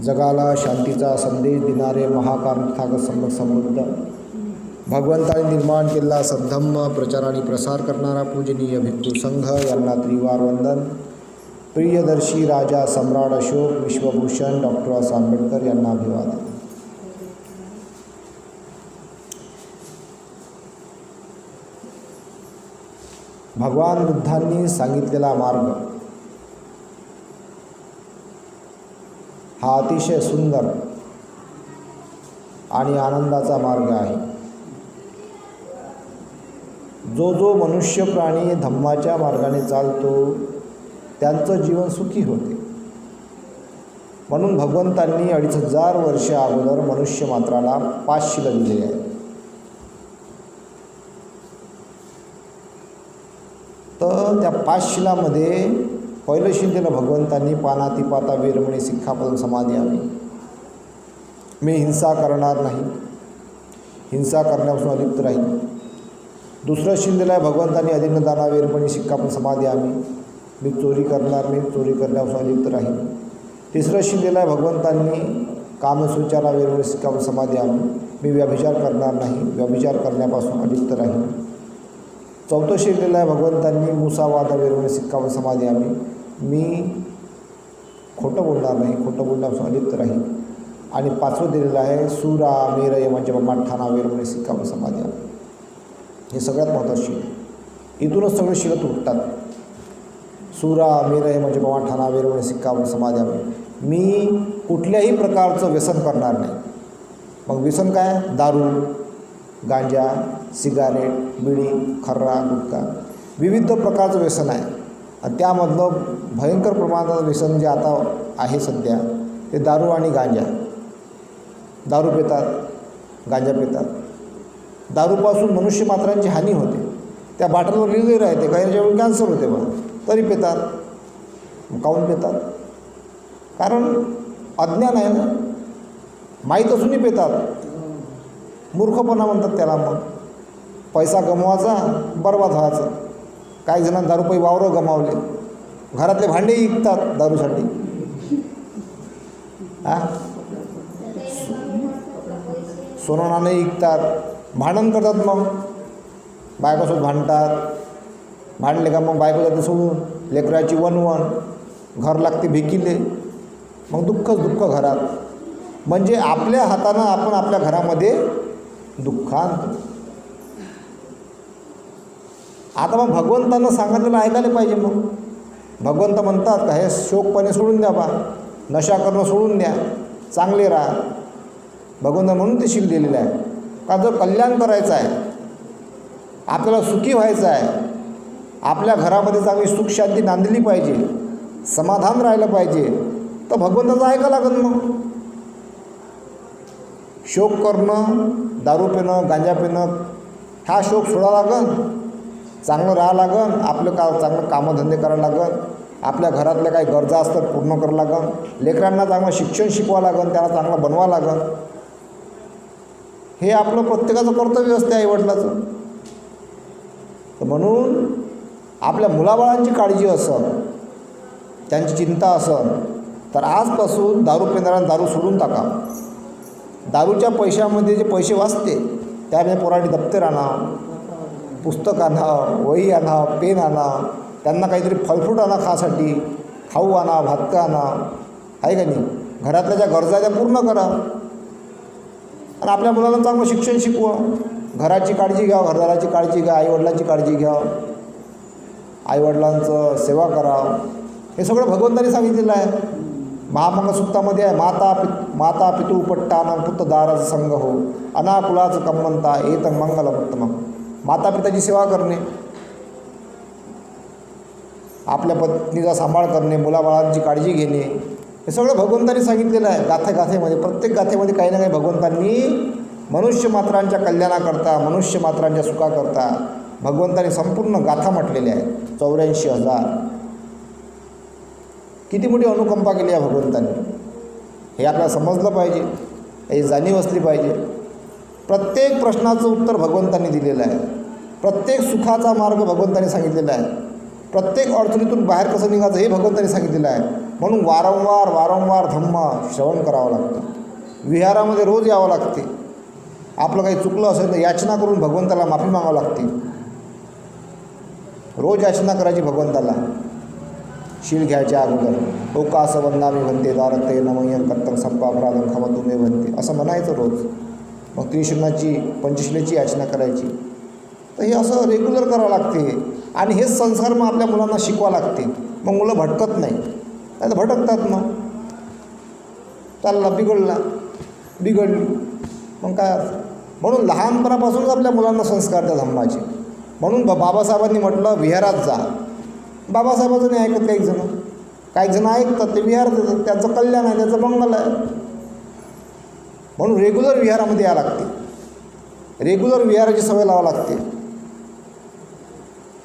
जगाला शांतीचा संदेश देणारे महाकामथाग समृद्ध. भगवंताने निर्माण केलेला सद्धम्म प्रचार आणि प्रसार करणारा पूजनीय भिक्खू संघ यांना त्रिवार वंदन. प्रियदर्शी राजा सम्राट अशोक विश्वभूषण डॉक्टर बाबासाहेब आंबेडकर यांना अभिवादन. भगवान बुद्धांनी सांगितलेला मार्ग हा अतिशय सुंदर आणि आनंदाचा मार्ग आहे. जो जो मनुष्य प्राणी धम्माच्या मार्गाने चालतो त्यांचं जीवन सुखी होते. म्हणून भगवंतांनी अडीच हजार वर्ष अगोदर मनुष्य मात्राला पाच शिला दिलेली आहे तर त्या पाच शिलामध्ये पहिलं शिल भगवंतांनी पाना तिपाता वीरमणी सिक्खापदम समाधी आम्ही मी हिंसा करणार नाही. हिंसा करण्यापासून अलिप्त राहील दुसरं शिंदेला आहे भगवंतांनी अधीनदाना वीरमणी पण समाधी आम्ही मी चोरी करणार नाही चोरी करण्यापासून अलिप्त राहील तिसरं शिंदेला भगवंतांनी कामसुचारा वीरमणी पण समाधी आम्ही मी व्यभिचार करणार नाही व्यभिचार करण्यापासून अलिप्त राहील चौथं शिरलेलं आहे भगवंतांनी मुसावादा विरवणे सिक्कावर समाधी आम्ही. मी खोटं बोलणार नाही खोटं बोलण्यापासून अलिप्त राहील आणि पाचवं दिलेलं आहे सुरा मीर म्हणजे माठाणा वेरवणे सिक्कावर समाधी आम्ही. हे सगळ्यात महत्त्वाचं शिल इथूनच सगळे शिलं तुटतात सुरा मेरय म्हणजे माठाणा वेरवणे सिक्कावर समाधी आम्ही. मी कुठल्याही प्रकारचं व्यसन करणार नाही. मग व्यसन काय? दारू गांजा सिगारेट बिडी खर्रा गुटखा. विविध प्रकारचं व्यसन आहे. आणि त्यामधलं भयंकर प्रमाणात व्यसन जे आता आहे सध्या ते दारू आणि गांजा. दारू पितात गांजा पितात. दारूपासून मनुष्य मात्रांची हानी होते. त्या बाटलवर लिहिलेलं राहते काही याच्यावर कॅन्सर होते बा तरी पितात. काऊन पितात? कारण अज्ञान आहे ना. माहीत असूनही पितात. मूर्खपणा म्हणतात त्याला मग. पैसा गमवायचा बर्बाद व्हायचा. काही जणांना दारू पै वावरं गमावले. घरातले भांडेही विकतात दारूसाठी. हा? सोनं नाणे विकतात. भांडण करतात मग. बायकोसोबत भांडतात. भांडले का मग बायको जाते सोडून? लेकराची वनवन घर लागते भिकीले. मग दुःखच दुःख घरात. म्हणजे आपल्या हातानं आपण आपल्या घरामध्ये दुःख आणतो आता मग भगवंतानं सांगितलेलं ऐकायला पाहिजे मग. भगवंत म्हणतात का हे शोकपणे सोडून द्या बा. नशा करणं सोडून द्या. चांगले राहा. भगवंत म्हणून ते शिल दिलेलं आहे. का जर कल्याण करायचं आहे आपल्याला सुखी व्हायचं आहे आपल्या घरामध्ये चांगली सुख शांती नांदली पाहिजे समाधान राहिलं पाहिजे तर भगवंताचं ऐका लागेल मग. शोक करणं दारू पिणं गांजा पिणं हा शोक सोडा लागन चांगलं राहा लागन आपलं का चांगलं कामधंदे करावं लागन आपल्या घरातल्या काही गरजा असतात पूर्ण करावं लागन लेकरांना चांगलं शिक्षण शिकवा लागन त्याला चांगलं बनवावं लागन. हे आपलं प्रत्येकाचं कर्तव्य असते आईवडिलाचं. तर म्हणून आपल्या मुलाबाळांची काळजी असन त्यांची चिंता असन तर आजपासून दारू पिणाऱ्यांना दारू सोडून टाका. दारूच्या पैशामध्ये जे पैसे वाचते त्यामध्ये पोरांनी दप्तर आणा. पुस्तक आणा वही आणा पेन आणा त्यांना काहीतरी फलफ्रूट आणा खासाठी खाऊ आणा भातकं आणा. आहे का नाही? घरातल्या ज्या गरजा त्या पूर्ण करा. आणि आपल्या मुलाला चांगलं शिक्षण शिकवा. घराची काळजी घ्या घरदाराची काळजी घ्या आईवडिलांची काळजी घ्या. आईवडिलांचं सेवा करा. हे सगळं भगवंतानी सांगितलेलं आहे. महामंगलसूक्तामध्ये आहे माता पि माता पितू पट्टा पुत्र दाराचं संघ हो अनाकुलाचं कम्मंता येत मंगलमुत्तम माता पिताची सेवा करणे आपल्या पत्नीचा सांभाळ करणे मुलाबाळांची काळजी घेणे हे सगळं भगवंतांनी सांगितलेलं आहे. गाथे गाथेमध्ये प्रत्येक गाथेमध्ये काही ना काही भगवंतांनी मनुष्य मात्रांच्या कल्याणाकरता मनुष्य मात्रांच्या सुखाकरता भगवंताने संपूर्ण गाथा म्हटलेल्या आहेत. चौऱ्याऐंशी हजार. किती मोठी अनुकंपा केली आहे भगवंतांनी? हे आपल्याला समजलं पाहिजे. याची जाणीव असली पाहिजे. प्रत्येक प्रश्नाचं उत्तर भगवंतांनी दिलेलं आहे. प्रत्येक सुखाचा मार्ग भगवंतांनी सांगितलेला आहे. प्रत्येक अडचणीतून बाहेर कसं निघायचं हे भगवंतांनी सांगितलेलं आहे. म्हणून वारंवार वारंवार धम्म श्रवण करावं लागतं. विहारामध्ये रोज यावं लागते. आपलं काही चुकलं असेल तर याचना करून भगवंताला माफी मागावं लागते. रोज याचना करायची भगवंताला. शील घ्यायच्या अगोदर. हो ओकास वंदामी म्हणते दारते नमयन कर्तन संपापराधन खम तुम्ही म्हणते असं म्हणायचं रोज. मग त्रिशून्याची पंचशिलेची याचना करायची. तर हे असं रेग्युलर करावं लागते आणि हेच संस्कार मग आपल्या मुलांना शिकवा लागते. मग मुलं भटकत नाही. तर भटकतात मग. चालला बिघडला बिघडली. मग काय म्हणून लहानपणापासूनच आपल्या मुलांना संस्कार त्या धम्माचे. म्हणून ब बाबासाहेबांनी म्हटलं विहारात जा. बाबासाहेबाचं नाही ऐकत काही जणं काही जणं ऐकतात ते विहार देतात. त्याचं कल्याण आहे त्याचं मंगल आहे. म्हणून रेग्युलर विहारामध्ये यावं लागते. रेग्युलर विहाराची सवय लावावं लागते.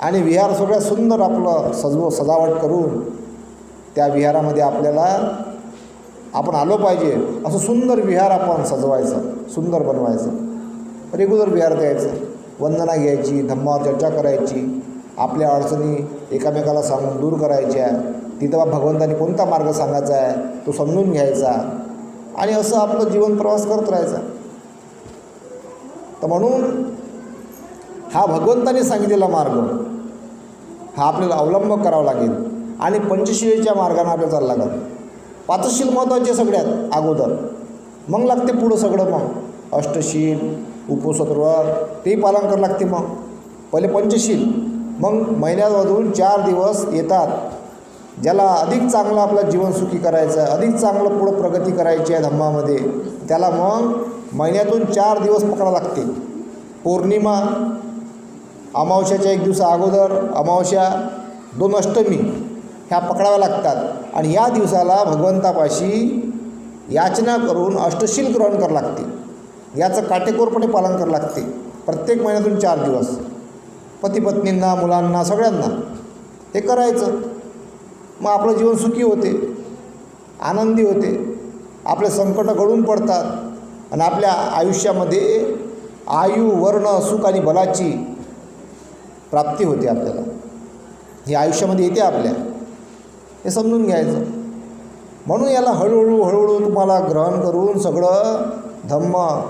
आणि विहार सगळ्यात सुंदर आपलं सजव सजावट करून त्या विहारामध्ये आपल्याला आपण आलो पाहिजे. असं सुंदर विहार आपण सजवायचं सुंदर बनवायचं. रेग्युलर विहार द्यायचं. वंदना घ्यायची धम्मावर चर्चा करायची. आपल्या अडचणी एकामेकाला सांगून दूर करायच्या. तिथं बा भगवंतानी कोणता मार्ग सांगायचा आहे तो समजून घ्यायचा. आणि असं आपलं जीवन प्रवास करत राहायचा. तर म्हणून हा भगवंताने सांगितलेला मार्ग हा आपल्याला अवलंब करावा लागेल आणि पंचशिलेच्या मार्गाने आपल्याला चालला लागेल. पाचशील महत्त्वाचे सगळ्यात अगोदर. मग लागते पुढं सगळं मग. अष्टशील उपसत्वर ते पालन करावं लागते मग. पहिले पंचशील. मग महिन्यामधून चार दिवस येतात. ज्याला अधिक चांगलं आपलं जीवन सुखी करायचं आहे अधिक चांगलं पुढं प्रगती करायची आहे धम्मामध्ये त्याला मग महिन्यातून चार दिवस पकडावं लागते. पौर्णिमा अमावश्याच्या एक दिवसा अगोदर अमावस्या दोन अष्टमी ह्या पकडाव्या लागतात. आणि या दिवसाला भगवंतापाशी याचना करून अष्टशील ग्रहण करावं लागते. याचं काटेकोरपणे पालन करावं लागते. प्रत्येक महिन्यातून चार दिवस. पतीपत्नींना मुलांना सगळ्यांना. हे करायचं. मग आपलं जीवन सुखी होते आनंदी होते. आपले संकट घडून पडतात आणि आपल्या आयुष्यामध्ये आयु वर्ण सुख आणि बलाची प्राप्ती होते आपल्याला. हे आयुष्यामध्ये येते आपल्या. हे समजून घ्यायचं. म्हणून याला हळूहळू हळूहळू तुम्हाला ग्रहण करून सगळं धम्म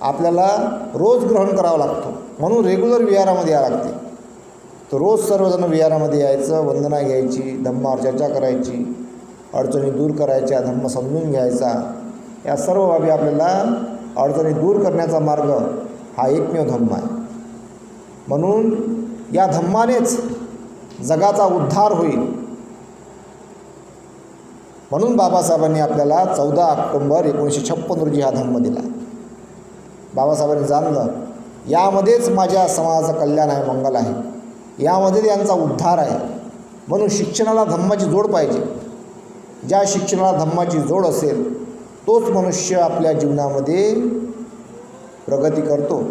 आपल्याला रोज ग्रहण करावं लागतो. म्हणून रेग्युलर विहारामध्ये यावं लागते. तर रोज सर्वजण विहारामध्ये यायचं वंदना घ्यायची धम्मावर चर्चा करायची अडचणी दूर करायच्या धम्म समजून घ्यायचा. या सर्व बाबी आपल्याला अडचणी दूर करण्याचा मार्ग हा एकमेव धम्म आहे. म्हणून या धम्मानेच जगाचा उद्धार होईल. म्हणून बाबासाहेबांनी आपल्याला चौदा ऑक्टोंबर एकोणीसशे छप्पन रोजी हा धम्म दिला. बाबासाहेबांनी जाणलं यामध्येच माझ्या समाजाचं कल्याण आहे मंगल आहे. यामध्ये यांचा उद्धार आहे. म्हणून शिक्षणाला धम्माची जोड पाहिजे. ज्या शिक्षणाला धम्माची जोड असेल तोच मनुष्य आपल्या जीवनामध्ये प्रगती करतो.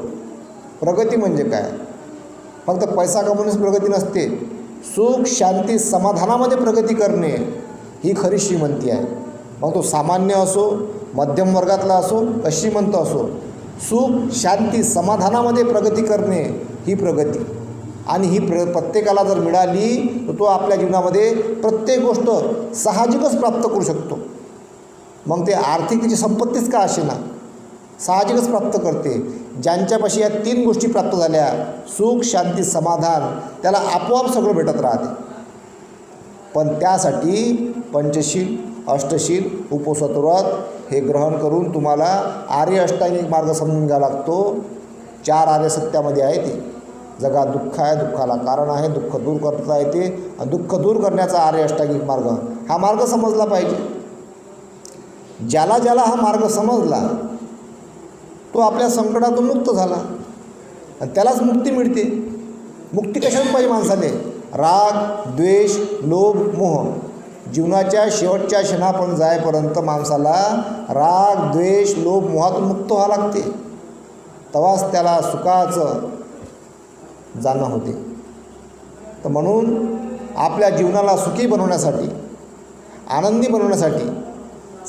प्रगती म्हणजे काय? फक्त पैसा कमवण्यास प्रगती नसते. सुख शांती समाधानामध्ये प्रगती करणे ही खरी श्रीमंती आहे. मग तो सामान्य असो मध्यम वर्गातला असो का श्रीमंत असो सुख शांती समाधानामध्ये प्रगती करणे ही प्रगती. आणि ही प्र प्रत्येकाला जर मिळाली तर तो आपल्या जीवनामध्ये प्रत्येक गोष्ट साहजिकच प्राप्त करू शकतो. मग ते आर्थिक त्याची संपत्तीच का असे ना साहजिकच प्राप्त करते. ज्यांच्यापाशी या तीन गोष्टी प्राप्त झाल्या सुख शांती समाधान त्याला आपोआप सगळं भेटत राहते. पण त्यासाठी पंचशील अष्टशील उपसत्वात हे ग्रहण करून तुम्हाला आर्य अष्टांगिक मार्ग समजून घ्यावा लागतो. चार आर्य सत्यामध्ये आहे ते. जगात दुःख आहे दुःखाला कारण आहे दुःख दूर करता येते आणि दुःख दूर करण्याचा आर्य अष्टांगिक मार्ग हा मार्ग समजला पाहिजे. ज्याला ज्याला हा मार्ग समजला तो आपल्या संकटातून मुक्त झाला. आणि त्यालाच मुक्ती मिळते. मुक्ती कशात पाहिजे माणसाने? राग द्वेष लोभ मोह. जीवनाच्या शेवटच्या क्षणापर्यंत जायपर्यंत माणसाला राग द्वेष लोभ मोहातून मुक्त व्हावं लागते. तेव्हाच त्याला सुखाचं जाणं होते. तर म्हणून आपल्या जीवनाला सुखी बनवण्यासाठी आनंदी बनवण्यासाठी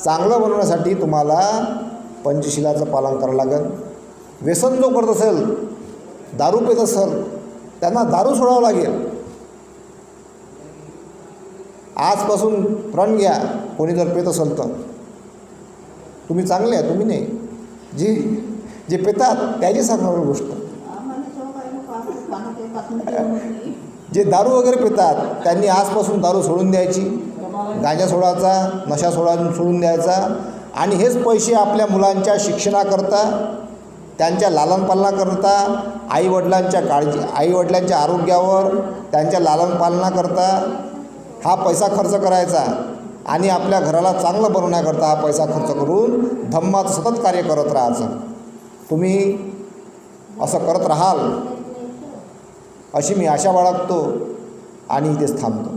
चांगलं बनवण्यासाठी तुम्हाला पंचशिलाचं पालन करावं लागेल. व्यसन जो करत असेल दारू पित असेल त्यांना दारू सोडावं लागेल. आजपासून प्रण घ्या कोणी जर पेत असेल तर. तुम्ही चांगले आहे तुम्ही नाही. जी जे पेतात त्याची सांगणार गोष्ट आम्हाला शौक आहे ना पाहत पाहत आहे, पाहत नाही. जे दारू वगैरे पितात त्यांनी आजपासून दारू सोडून द्यायची. गांजा सोडायचा नशा सोडा सोडून द्यायचा. आणि हेच पैसे आपल्या मुलांच्या शिक्षणाकरता त्यांच्या लालनपालनाकरता आईवडिलांच्या काळजी आईवडिलांच्या आरोग्यावर त्यांच्या लालनपालनाकरता हा पैसा खर्च करायचा. आणि आपल्या घराला चांगलं बनवण्याकरता हा पैसा खर्च करून धम्माचं सतत कार्य करत राहायचं. तुम्ही असं करत राहाल अशी मी आशा बाळगतो आणि इथेच थांबतो.